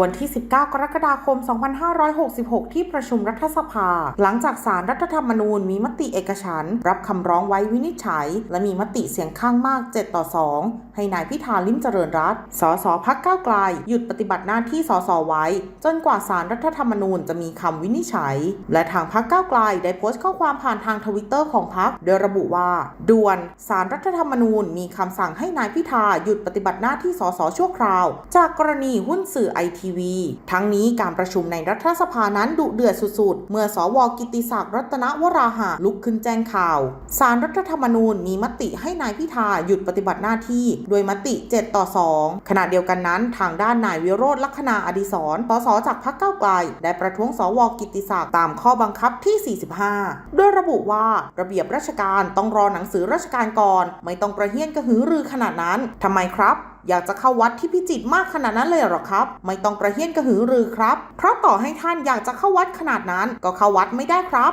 วันที่ 19 กรกฎาคม 2566 ที่ประชุมรัฐสภา หลังจากสารรัฐธรรมนูญมีมติเอกฉันรับคำร้องไว้วินิจฉัย และมีมติเสียงข้างมาก 7 ต่อ 2 ให้นายพิธาลิ้มเจริญรัตสสพักก้าวไกล หยุดปฏิบัติหน้าที่สสไว้ จนกว่าสารรัฐธรรมนูญจะมีคำวินิจฉัย และทางพักก้าวไกลได้โพสต์ข้อความผ่านทางทวิตเตอร์ของพักโดยระบุว่า ด่วนสารรัฐธรรมนูญมีคำสั่งให้นายพิธาหยุดปฏิบัติหน้าที่สสชั่วคราว จากกรณีหุ้นสื่อไอทีวี ทั้งนี้การประชุมในรัฐสภานั้นดุเดือดสุดๆ เมื่อสวกิติศักดิ์รัตนวราหะลุกขึ้นแจ้งข่าว สารรัฐธรรมนูญมีมติให้นายพิธาหยุดปฏิบัติหน้าที่ โดยมติ 7 ต่อ 2 ขณะเดียวกันนั้น ทางด้านนายวิโรธลักษณาอดิศรสสจากพรรคก้าวไกล ได้ประท้วงสวกิติศักดิ์ตามข้อบังคับที่ 45 โดยระบุว่าระเบียบราชการต้องรอหนังสือราชการก่อน ไม่ต้องประเฮี้ยนกระหือรือขนาดนั้นทำไมครับอยากจะเข้าวัดที่พิจิตรมากขนาดนั้นเลยหรอครับ ไม่ต้องกระเฮี้ยนกระหือรือครับ เพราะต่อให้ท่านอยากจะเข้าวัดขนาดนั้น ก็เข้าวัดไม่ได้ครับ